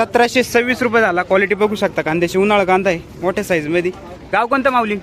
सतराशे सव्वीस रुपये झाला. क्वालिटी बघू शकता. कांद्याची उन्हाळा कांदा आहे. मोठ्या साईजमध्ये गाव कोणतं माऊली?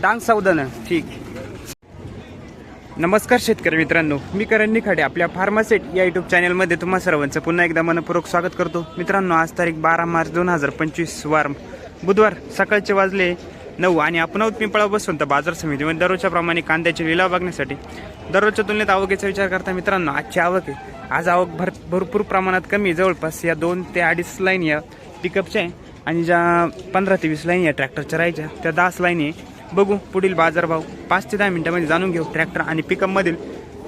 डांग सौदान. ठीक. नमस्कार शेतकरी मित्रांनो. मी करण निखाडे आपल्या फार्मासेट या युट्यूब चॅनलमध्ये तुम्हा सर्वांचं पुन्हा एकदा मनपूर्वक स्वागत करतो. मित्रांनो आज तारीख बारा मार्च दोन हजार पंचवीस वार बुधवार. सकाळचे वाजले. नऊ आणि आपण आहोत पिंपळा बसून तर बाजार समितीमध्ये दररोजच्या प्रमाणे कांद्याचे लिलाव बघण्यासाठी. दररोजच्या तुलनेत आवकेचा विचार करता मित्रांनो आजची आवक आहे आज आवक भर भरपूर प्रमाणात कमी आहे. जवळपास या दोन ते अडीच लाईन या पिकअपच्या आहे आणि ज्या पंधरा ते वीस लाईन या ट्रॅक्टरच्या राहायच्या. त्या दहाच लाईन आहे. बघू पुढील बाजारभाव पाच ते दहा मिनटामध्ये जाणून घेऊ. ट्रॅक्टर आणि पिकअपमधील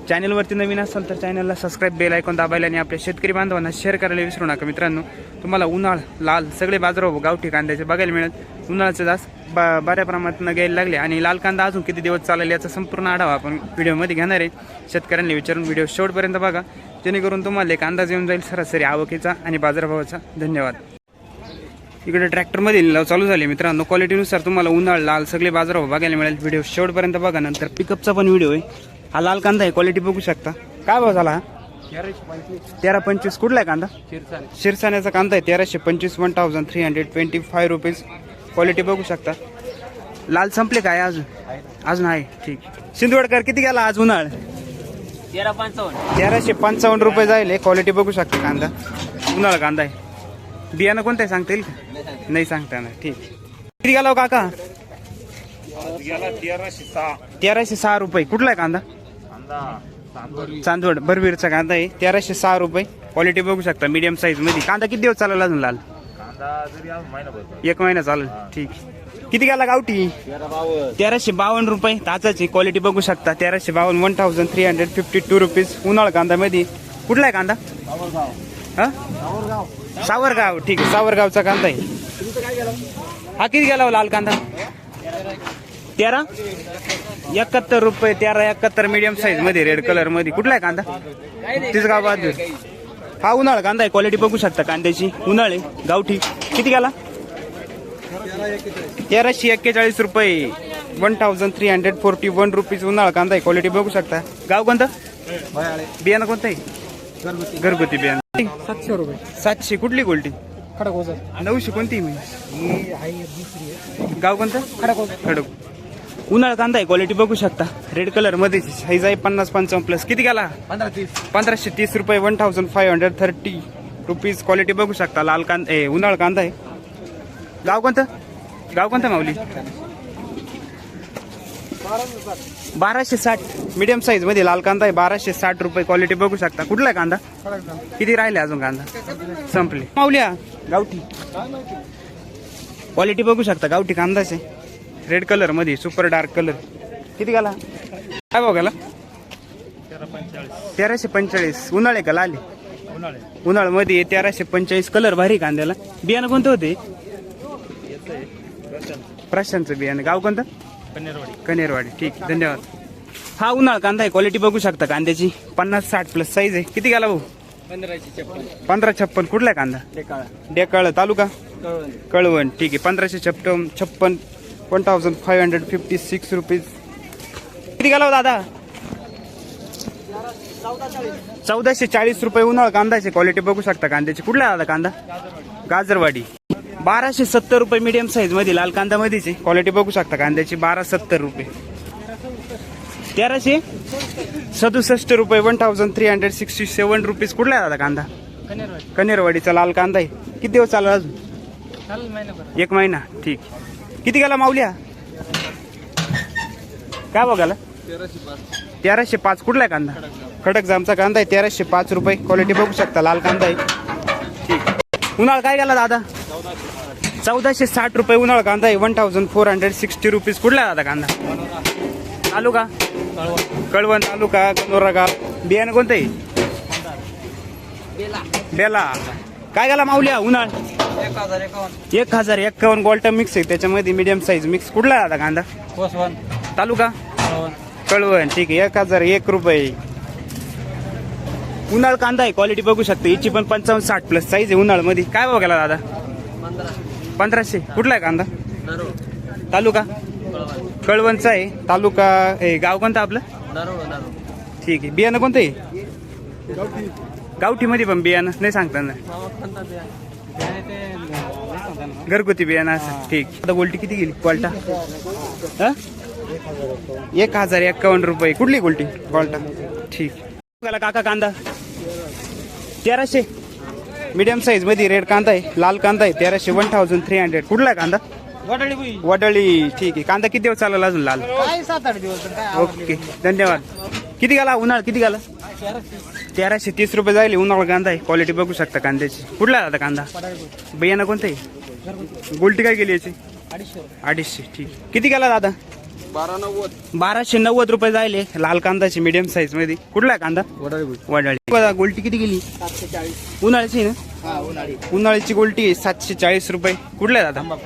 चॅनलवरती नवीन असाल तर चॅनलला सबस्क्राईब बेल ऐकून दाबायला आणि आपल्या शेतकरी बांधवांना शेअर करायला विसरू नका. मित्रांनो तुम्हाला उन्हाळ लाल सगळे बाजारभाव गावठी कांद्याचे बघायला मिळेल. उन्हाळ्याचे जास बा बऱ्या प्रमाणात घ्यायला लागले आणि लाल कांदा अजून किती दिवस चालेल याचा संपूर्ण आढावा आपण व्हिडिओमध्ये घेणार आहे. शेतकऱ्यांनी विचारून व्हिडिओ शेवटपर्यंत बघा. जेणेकरून तुम्हाला एक अंदाज येऊन जाईल सरासरी आवकीचा आणि बाजारभावाचा. धन्यवाद. इकडे ट्रॅक्टरमध्ये लिलाव चालू झाले. मित्रांनो क्वालिटीनुसार तुम्हाला उन्हाळ लाल सगळे बाजारभाव बघायला मिळेल. व्हिडिओ शेवटपर्यंत बघा. नंतर पिकअपचा पण व्हिडिओ आहे. हा लाल कांदा आहे क्वालिटी बघू शकता. काय भाव झाला हा? तेरा पंचवीस कुठला आहे कांदा? शिरसाण्याचा कांदा आहे तेराशे पंचवीस one thousand three hundred twenty five rupees quality बघू शकता. लाल संपले काय अजून? अजून आहे ठीक. शिंदवडकर किती गेला आज उन्हाळ? तेरा पंचावन्न. तेराशे पंचावन्न रुपये जाईल क्वालिटी बघू शकता कांदा. उन्हाळा कांदा आहे. बियाणं कोणतं आहे सांगता येईल का? नाही सांगता येणार ठीक. किती गेला हो काका? तेराशे सहा रुपये. कुठला आहे कांदा? चांदवड भरवीरचा कांदा आहे. तेराशे सहा रुपये. क्वालिटी बघू शकता मीडियम साईजमध्ये. कांदा किती दिवस चालेल अजून लाल? एक महिना चालेल. ठीक. किती गेला गावठी? तेराशे बावन्न रुपये. ताचाची क्वालिटी बघू शकता. तेराशे बावन्न one thousand three hundred fifty two rupees उन्हाळा कांदा मध्ये कुठला आहे कांदा? सावरगाव. ठीक आहे सावरगावचा कांदा आहे. हा किती गेला हो लाल कांदा? तेरा? एकाहत्तर रुपये तेरा एकाहत्तर मीडियम साईजमध्ये रेड कलरमध्ये. कुठला आहे कांदा? तिसगाव बहादूर. हा उन्हाळा कांदा आहे. क्वालिटी बघू शकता कांद्याची. उन्हाळे गावठी. किती गेला? तेराशे एक्केचाळीस रुपये. One thousand three hundred forty one rupees उन्हाळा कांदा आहे. क्वालिटी बघू शकता. गाव कोणतं? बियाणं कोणतं आहे? घरगुती बियाणं. सातशे रुपये. सातशे. कुठली गोल्टी? नऊशे कोणती मी? गाव कोणतं? खडक खडक उन्हाळा कांदा आहे क्वालिटी बघू शकता. रेड कलरमध्ये साईज आहे पन्नास पंचावन्न प्लस किती गेला? पंधरा तीस. पंधराशे तीस रुपये one thousand five hundred thirty rupees quality बघू शकता. लाल कांदा ए उन्हाळा कांदा आहे. गाव कोणतं? गाव कोणतं माऊली? बाराशे साठ. मीडियम साईजमध्ये लाल कांदा आहे. बाराशे साठ रुपये क्वालिटी बघू शकता. कुठला आहे कांदा? किती राहिले अजून कांदा? संपले. माऊल्या गावठी. क्वालिटी बघू शकता. गावठी कांदाच आहे. रेड कलरमध्ये सुपर डार्क कलर. किती गाला? काय भाव गेला? तेराशे पंचेचाळीस. उन्हाळे का लाल उन्हाळमध्ये तेराशे पंचेचाळीस. कलर भारी कांद्याला. बियाणं कोणतं होते? प्रशांतचं बियाणं. गाव कोणतं? कनेरवाडी. ठीक धन्यवाद. हा उन्हाळ कांदा आहे. क्वालिटी बघू शकता कांद्याची. पन्नास साठ प्लस साईज आहे. किती गेला भाऊ? पंधरा छप्पन. कुठला कांदा? टेकाळा डेकाळ. तालुका? कळवण. ठीक आहे. पंधराशे छप्पन छप्पन one thousand five hundred fifty six rupees किती गेला हो दादा? चौदाशे चाळीस रुपये उन्हाळ कांदाचे क्वालिटी बघू शकता कांद्याची. कुठला आहे दादा कांदा? गाजरवाडी. बाराशे सत्तर रुपये मीडियम साईजमध्ये लाल कांदा मध्येची क्वालिटी बघू शकता कांद्याची बारा सत्तर रुपये. तेराशे सदुसष्ट रुपये one thousand three hundred sixty seven rupees कुठला आहे दादा कांदा? कनेरवाडी. कनेरवाडीचा लाल कांदा आहे. किती दिवस चालला अजून? एक महिना. ठीक. किती गेला माऊल्या? काय बघायला तेराशे पाच. कुठला आहे कांदा? खडक जामचा कांदा आहे तेराशे पाच रुपये. क्वालिटी बघू शकता लाल कांदा आहे. ठीक. उन्हाळा काय गेला दादा? चौदाशे साठ रुपये उन्हाळ कांदा आहे. One thousand four hundred sixty rupees कुठला आहे दादा कांदा? तालुका? कळवण तालुका गंगोरा गाव. बियाणं कोणतं आहे? बेला. काय गेला माऊल्या? उन्हाळ. एक हजार एकावन्न. एक हजार एक्कावन्न गोल्टा मिक्स आहे. त्याच्यामध्ये मीडियम साईज मिक्स कुठला आहे दादा कांदा? तालुका? कळवण. ठीक आहे. एक हजार एक रुपये. उन्हाळ कांदा आहे. क्वालिटी बघू शकता. याची पण पंचावन्न साठ प्लस साईज आहे उन्हाळमध्ये काय बघायला दादा? पंधरा पंधराशे. कुठला आहे कांदा? तालुका? कळवण. कळवणचा आहे. तालुका हे गाव कोणतं आपलं? ठीक आहे. बियाणं कोणतं आहे? गावठीमध्ये पण बियाणं नाही सांगता ना घरगुती बियाणं असं. ठीक. आता गोल्टी किती गेली? हा? एक हजार एक्कावन्न रुपये. कुठली गोल्टी? क्वालटा ठीक. बघायला काका कांदा. तेराशे. मीडियम साईजमध्ये रेड कांदा आहे लाल कांदा आहे तेराशे वन थाउजंड थ्री हंड्रेड कुठला आहे कांदा? वडाळी वडळी. ठीक आहे. कांदा किती दिवस चालला अजून लाल? सात आठ दिवस ओके. धन्यवाद. किती गाला? उन्हाळ किती गाला? तेराशे तीस रुपये जाईल. उन्हाळा कांदा आहे. क्वालिटी बघू शकता कांद्याची. कुठला आता दादा कांदा? बियाणं कोणतं आहे? गोल्टी काय गेली याची? अडीचशे. ठीक. किती गेला दादा? बारा नव्वद बाराशे नव्वद रुपये जायले लाल कांदाची मीडियम साईजमध्ये. कुठला आहे कांदा? वडाळी. वडाळी. बघा गोल्टी किती गेली उन्हाळ्याची ना? उन्हाळी उन्हाळ्याची गोल्टी आहे. सातशे चाळीस रुपये. कुठला आहे दादा?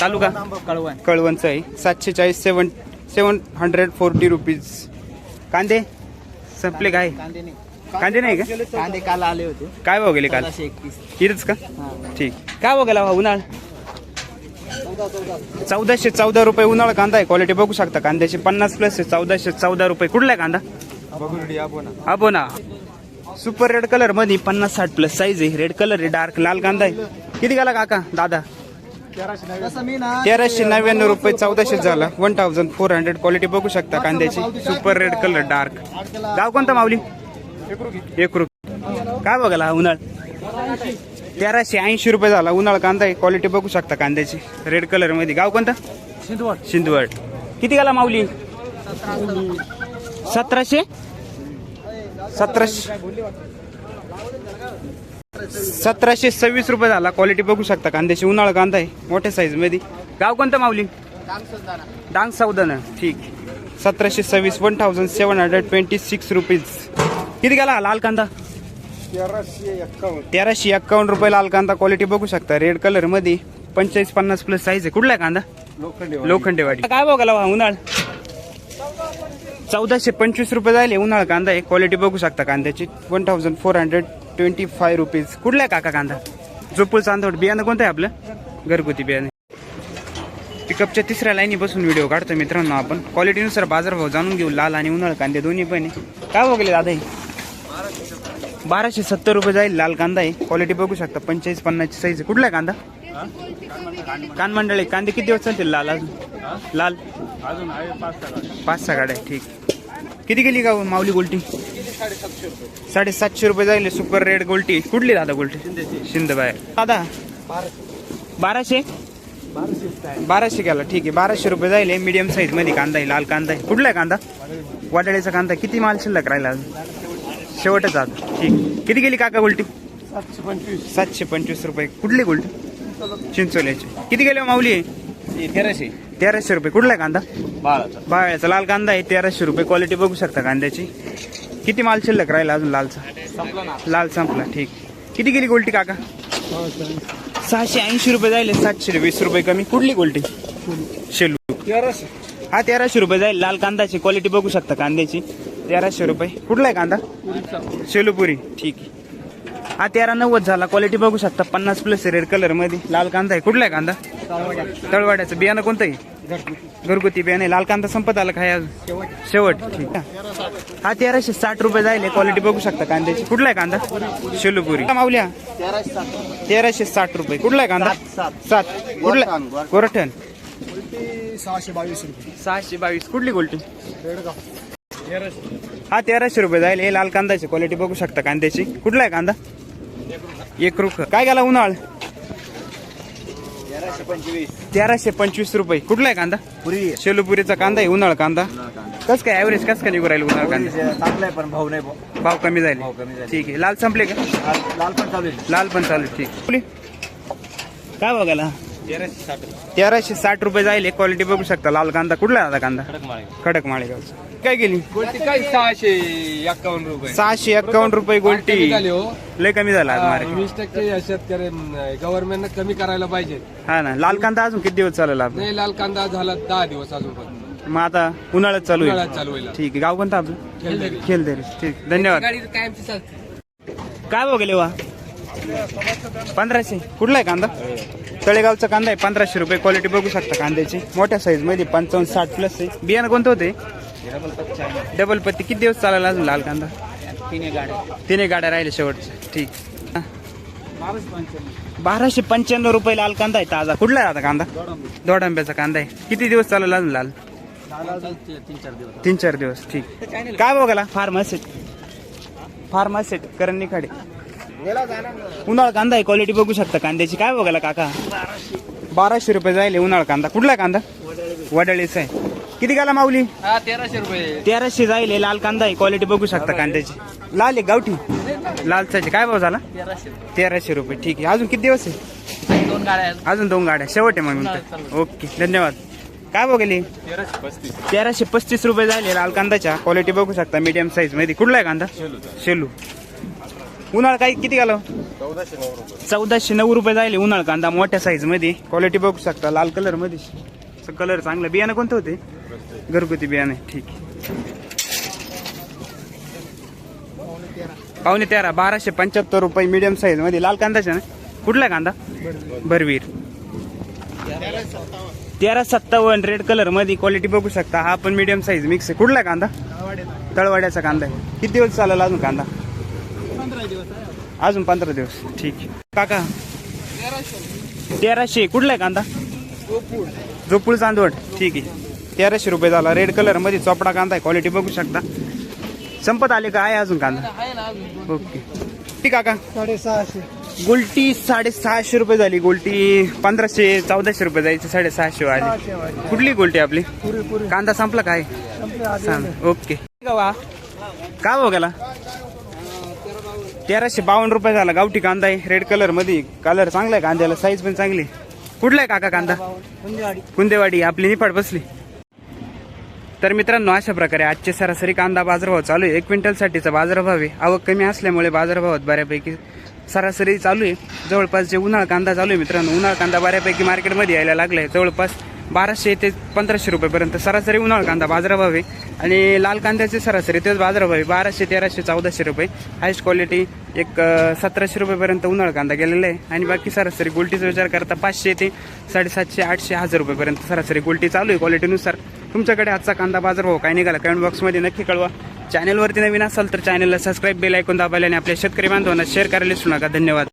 तालुका? कळवण. कळवणचं आहे सातशे चाळीस seven seven hundred forty rupees कांदे? संपले काय? कांदे नाही का? कांदे काल आले होते. काय भाव गेले काल? इथंच का? ठीक. काय भाव गेला भाऊ उन्हाळ? चौदा चौदा चौदाशे चौदा रुपये उन्हाळा कांदा आहे. क्वालिटी बघू शकता. कांद्याची पन्नास प्लस आहे. चौदाशे चौदा रुपये. कुठला आहे कांदा? बघून आपण अबो ना सुपर रेड कलरमध्ये पन्नास साठ प्लस साईज आहे. रेड कलर आहे. डार्क लाल कांदा आहे. किती गेला काका? दादा? तेराशे नव्याण्णव. रुपये चौदाशे झाला. One thousand four hundred quality बघू शकता कांद्याची. सुपर रेड कलर डार्क गाव कोणता माऊली? एक रुपये काय बघायला उन्हाळ? तेराशे ऐंशी रुपये झाला. उन्हाळ कांदा आहे. क्वालिटी बघू शकता कांद्याची. रेड कलरमध्ये. गाव कोणता? सिंधवड सिंधवड किती गेला माऊली? सतराशे? सतराशे. सतराशे सव्वीस रुपये झाला. क्वालिटी बघू शकता. कांद्याची उन्हाळा कांदा आहे. मोठ्या साईजमध्ये. गाव कोणतं माऊली? डांग सौदानं. ठीक. सतराशे सव्वीस one thousand seven hundred twenty six rupees किती गेला लाल कांदा? तेराशे एक्कावन्न. रुपये लाल कांदा. क्वालिटी बघू शकता. रेड कलरमध्ये पंचेचाळीस पन्नास प्लस साईज आहे. कुठला आहे कांदा? लोखंडेवाडी. काय बघायला उन्हाळ? चौदाशे पंचवीस रुपये जायले उन्हाळा कांदा आहे. क्वालिटी बघू शकता कांद्याची. One thousand four hundred twenty five rupees कुठला आहे काका कांदा? जोपूल चांदवड बियाणं कोणतं आहे आपलं? घरगुती बियाणे. पिकअपच्या तिसऱ्या लाईनी बसून व्हिडिओ काढतो मित्रांनो आपण. क्वालिटीनुसार बाजारभाव जाणून घेऊ. लाल आणि उन्हाळ कांदे दोन्ही पण आहे. काय बघले दादा हे? बाराशे सत्तर रुपये जाईल लाल कांदा आहे क्वालिटी बघू शकता. पंचेचाळीस पन्नासची साईज आहे. कुठला आहे कांदा? कान मंडळ आहे कांदे किती दिवस चालतील लाल अजून? लाल? पाच सहा गाड्या ठीक. किती गेली का हो माऊली गोल्टी? साडेसातशे रुपये. जाईल सुपर रेड गोल्टी. कुठली दादा गोल्टी? शिंदबाय दादा. बाराशे. बाराशे? गेला ठीक आहे. बाराशे रुपये जाईल मीडियम साईजमध्ये कांदा आहे लाल कांदा आहे. कुठला आहे कांदा? वाटाळ्याचा कांदा. किती माल शिल्लक राहिला शेवटच आता ठीक. किती गेली काका गोल्टी? सातशे पंचवीस. सातशे पंचवीस रुपये. कुठली गोल्टी? चिंचोल्याची. किती गेले हो माऊली? तेराशे. तेराशे रुपये. कुठला आहे कांदा? बाराचा बाळ्याचा लाल कांदा आहे. तेराशे रुपये. क्वालिटी बघू शकता कांद्याची. किती माल शिल्लक राहिला अजून लालचा? संपला ना लाल संपला ठीक. किती गेली गोल्टी काका? सहाशे ऐंशी रुपये जाईल सातशे वीस रुपये कमी. कुठली गोल्टी? शेलू. तेराशे. हा तेराशे रुपये जाईल. लाल कांद्याची क्वालिटी बघू शकता कांद्याची. तेराशे रुपये. कुठला आहे कांदा? शेलूपुरी ठीक आहे. हा तेरा नव्वद झाला. क्वालिटी बघू शकता. पन्नास प्लस रेड कलरमध्ये लाल कांदा आहे. कुठला आहे कांदा? तळवाड्याचं. बियाणं कोणतं आहे? घरगुती. बियाणं. आहे. लाल कांदा संपत आला काय शेवट. ठीक. हा तेराशे साठ रुपये जाईल क्वालिटी बघू शकता कांद्याची. कुठला आहे कांदा? शेलूपुरी. मावल्या तेराशे साठ रुपये. कुठला आहे कांदा? सात कुठला? गोरठण सहाशे बावीस रुपये. सहाशे बावीस. कुठली गोल्टी? हा तेराशे रुपये जाईल हे लाल कांद्याची. क्वालिटी बघू शकता कांद्याची. कुठला आहे कांदा? एक रुख. काय गेला उन्हाळ? तेराशे पंचवीस. रुपये. कुठला आहे कांदा? पुरी. शेलूपुरीचा कांदा आहे उन्हाळ कांदा. कस काय ॲव्हरेज कस काय निघू राहील उन्हाळ कांदा? चांगलाय पण भाऊ नाही भाऊ भाव कमी जाईल भाव. ठीक आहे. लाल संपले का? लाल पण चालू आहे लाल पण चालू ठीक. काय बघायला? तेराशे साठ रुपये. जाईल. क्वालिटी बघू शकता. लाल कांदा. कुठला दादा कांदा? खडक माळे. खडक माळेगावचा काय गेली गोल्टी काय सहाशे एक्कावन्न रुपये? सहाशे एक्कावन्न रुपये गोल्टी. हो. लय कमी झाला वीस टक्के शेतकरी गव्हर्नमेंटनं कमी करायला पाहिजे. हा ना. लाल कांदा अजून किती दिवस चालेल नाही लाल कांदा झाला दहा दिवस अजून मग आता उन्हाळ्यात चालू आहे ठीक आहे. गाव कोणतं आपलं. खेलदरी. ठीक. धन्यवाद. काय बघले वा? पंधराशे. कुठला आहे कांदा? तळेगावचा कांदा आहे पंधराशे रुपये क्वालिटी बघू शकता कांद्याची. मोठ्या साईजमध्ये पंचावन्न साठ प्लस आहे. बियाणं कोणतं होते? डबल पत्ती. किती दिवस चालायला अजून लाल कांदा? तिन्ही गाड्या तिन्ही गाड्या राहिले शेवटच्या ठीक. बाराशे पंच्याण्णव रुपये लाल कांदा आहे ताजा. कुठला आहे आता कांदा? दोड आंब्याचा कांदा आहे. किती दिवस चालला अजून लाल? तीन चार दिवस. ठीक. काय बघायला? फार्मासेट फार्मासेट करण निखाडे. उन्हाळ कांदा आहे क्वालिटी बघू शकता. कांद्याची काय बघायला काका? बाराशे रुपये जायले उन्हाळ कांदा. कुठला कांदा? वडाळीचा आहे. किती गाला माऊली? हा तेराशे रुपये. तेराशे जायले लाल कांदा आहे. क्वालिटी बघू शकता कांद्याची. लाल आहे गावठी. लालचाचे. काय भाव झाला? तेराशे. रुपये. ठीक आहे. अजून किती दिवस आहे? दोन गाड्या अजून दोन गाड्या शेवट आहे मग ओके. धन्यवाद. काय बघेली तेराशे पस्तीस. रुपये झाले लाल कांदाच्या क्वालिटी बघू शकता. मीडियम साईजमध्ये. कुठला आहे कांदा? शेलू. उन्हाळा काय किती घालव? चौदाशे नऊ रुपये जायले उन्हाळ कांदा मोठ्या साईजमध्ये. क्वालिटी बघू शकता लाल कलरमध्ये. कलर चांगला. बियाणं कोणतं होते? घरगुती बियाणे. ठीक पावणे तेरा. बाराशे पंच्याहत्तर रुपये मीडियम साईजमध्ये. लाल कांदाचे ना? कुठला कांदा? भरवीर तेरा सत्तावन्न. रेड कलरमध्ये. क्वालिटी बघू शकता. हा पण मीडियम साईज मिक्स आहे. कुठला कांदा? तळवाड्याचा कांदा आहे. किती दिवस चालेल अजून कांदा? अजून पंधरा दिवस. ठीक आहे. काका तेराशे. कुठला आहे कांदा? जोपूळ चांदवड. ठीक आहे. तेराशे रुपये झाला. रेड कलरमध्ये चोपडा कांदा आहे. क्वालिटी बघू शकता. संपत आले का? आहे अजून कांदा. आहे ना अजून. ओके. ठीक काका. साडेसहाशे. गोल्टी साडेसहाशे रुपये झाली. गोल्टी पंधराशे चौदाशे रुपये जायची साडेसहाशे वाली. कुठली गोल्टी आपली? कांदा संपला काय? सांग. ओके. वा? का हो गेला? तेराशे बावन्न रुपये झाला. गावठी कांदा आहे रेड कलरमध्ये. कलर चांगला आहे कांद्याला साईज पण चांगली कुठला आहे काका कांदा? कुंदेवाडी. आपली निफाड बसली. तर मित्रांनो अशा प्रकारे आजचे सरासरी कांदा बाजारभाव चालू आहे. एक क्विंटलसाठीचा बाजारभाव आहे. आवक कमी असल्यामुळे बाजारभावात बऱ्यापैकी सरासरी चालू आहे. जवळपास जे उन्हाळ कांदा चालू आहे मित्रांनो उन्हाळ कांदा बऱ्यापैकी मार्केटमध्ये यायला लागलाय. जवळपास बाराशे ते पंधराशे रुपयेपर्यंत सरासरी उन्हाळ कांदा बाजारभाव आहे आणि लाल कांद्याचे सरासरी तेच बाजारभाव आहे बाराशे तेराशे चौदाशे रुपये. हायस्ट क्वालिटी एक सतराशे रुपयेपर्यंत उन्हाळ कांदा गेलेला आहे. आणि बाकी सरासरी गोल्टीचा विचार करता पाचशे ते साडेसातशे आठशे हजार रुपयेपर्यंत सरासरी गोल्टी चालू आहे क्वालिटीनुसार तुमच्याकडे आजचा कांदा बाजारभाव काय निघाला? कमेंट बॉक्समध्ये नक्की कळवा. चॅनलवरती नवीन असाल तर चॅनलला सबस्क्राईब बेल ऐकून दाबायला आणि आपल्या शेतकरी बांधवांना शेअर करायला विसरू नका. धन्यवाद.